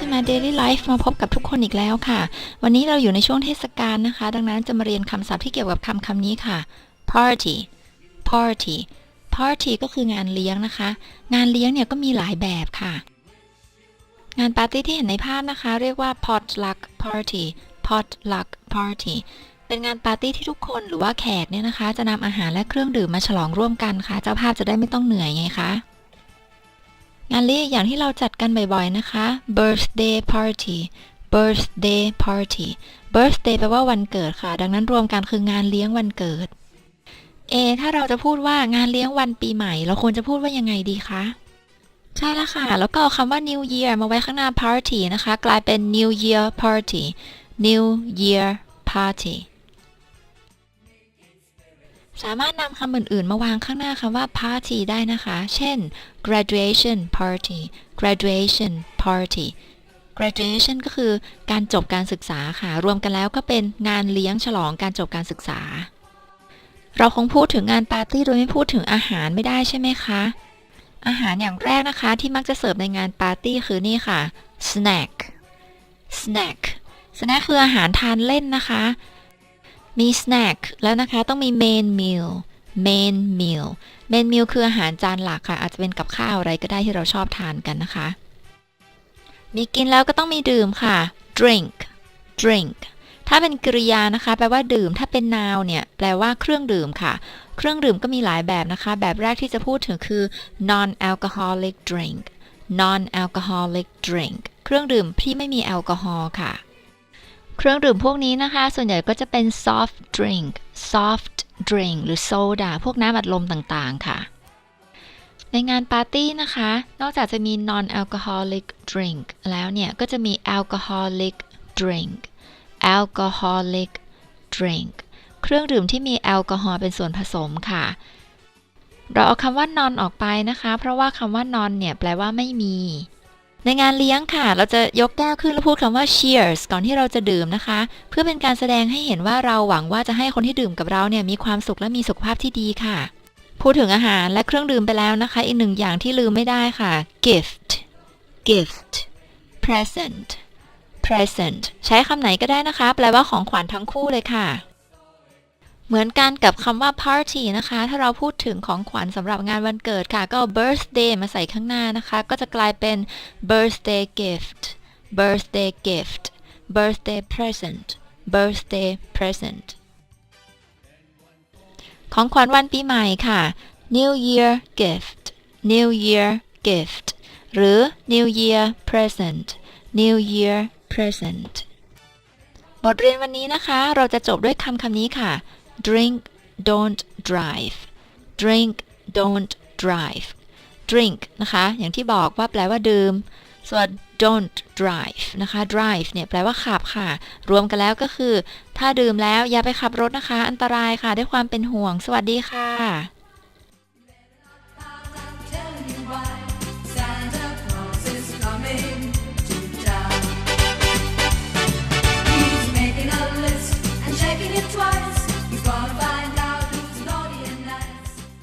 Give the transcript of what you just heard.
ค่ะ English in my daily life มาพบกับทุกคนอีกแล้วค่ะ วันนี้เราอยู่ในช่วงเทศกาลนะคะ ดังนั้นจะมาเรียนคำศัพท์ที่เกี่ยวกับคำคำนี้ค่ะ party party party ก็คืองานเลี้ยงนะคะ งานเลี้ยงเนี่ยก็มีหลายแบบค่ะ งานปาร์ตี้ที่เห็นในภาพนะคะ เรียกว่า potluck party potluck party เป็นงานปาร์ตี้ที่ทุกคนหรือว่าแขกเนี่ยนะคะ จะนำอาหารและเครื่องดื่มมาฉลองร่วมกันค่ะ เจ้าภาพจะได้ไม่ต้องเหนื่อยไงคะ งานเลี้ยงอย่างที่เราจัดกันบ่อยๆนะคะ birthday party birthday party birthday แปลว่าวันเกิดค่ะ ดังนั้นรวมกันคืองานเลี้ยงวันเกิด เอ ถ้าเราจะพูดว่างานเลี้ยงวันปีใหม่ เราควรจะพูดว่ายังไงดีคะ ใช่แล้วค่ะ แล้วก็เอาคำว่า new year มาไว้ข้างหน้า party นะคะ กลายเป็น new year party new year party สามารถนำคำอื่นๆ มาวางข้างหน้าคำว่า party ได้นะคะ เช่น graduation party graduation party graduation ก็คือการจบการศึกษาค่ะ รวมกันแล้วก็เป็นงานเลี้ยงฉลองการจบการศึกษา เราคงพูดถึงงานปาร์ตี้โดยไม่พูดถึงอาหารไม่ได้ใช่ไหมคะ อาหารอย่างแรกนะคะที่มักจะเสิร์ฟในงานปาร์ตี้คือนี่ค่ะ snack snack snack คืออาหารทานเล่นนะคะ มี snack แล้วนะคะต้องมี main meal main meal main meal คืออาหารจานหลักค่ะ อาจจะเป็นกับข้าวอะไรก็ได้ที่เราชอบทานกันนะคะ มีกินแล้วก็ต้องมีดื่มค่ะ drink drink ถ้าเป็นกริยานะคะ แปลว่าดื่ม ถ้าเป็น noun เนี่ยแปลว่าเครื่องดื่มค่ะ เครื่องดื่มก็มีหลายแบบนะคะ แบบแรกที่จะพูดถึงคือ non alcoholic drink non alcoholic drink เครื่องดื่มที่ไม่มีแอลกอฮอล์ค่ะ เครื่องดื่มพวกนี้นะคะ ส่วนใหญ่ก็จะเป็น soft drink soft drink หรือโซดาพวกน้ำอัดลมต่างๆค่ะ ในงานปาร์ตี้นะคะ นอกจากจะมี non alcoholic drink แล้วเนี่ย ก็จะมี alcoholic drink alcoholic drink เครื่องดื่มที่มีแอลกอฮอล์เป็นส่วนผสมค่ะ เราเอาคำว่า non ออกไปนะคะ เพราะว่าคำว่า non เนี่ยแปลว่าไม่มี ในงานเลี้ยงค่ะ เราจะยกแก้วขึ้นแล้วพูดคำว่า cheers ก่อนที่เราจะดื่มนะคะ เพื่อเป็นการแสดงให้เห็นว่าเราหวังว่าจะให้คนที่ดื่มกับเราเนี่ยมีความสุขและมีสุขภาพที่ดีค่ะ พูดถึงอาหารและเครื่องดื่มไปแล้วนะคะ อีกหนึ่งอย่างที่ลืมไม่ได้ค่ะ gift gift present present ใช้คำไหนก็ได้นะคะ แปลว่าของขวัญทั้งคู่เลยค่ะ เหมือนกันกับคำว่า party นะคะ ถ้าเราพูดถึงของขวัญสำหรับงานวันเกิดค่ะ ก็เอา birthday มาใส่ข้างหน้านะคะ ก็จะกลายเป็น birthday gift birthday gift birthday present birthday present ของขวัญวันปีใหม่ค่ะ New Year gift New Year gift หรือ New Year present New Year present บทเรียนวันนี้นะคะ เราจะจบด้วยคำคำนี้ค่ะ drink don't drive drink don't drive drink นะคะ อย่างที่บอกว่าแปลว่าดื่ม ส่วน don't drive นะคะ drive เนี่ยแปลว่าขับค่ะ รวมกันแล้วก็คือ ถ้าดื่มแล้วอย่าไปขับรถนะคะ อันตรายค่ะ ด้วยความเป็นห่วง สวัสดีค่ะ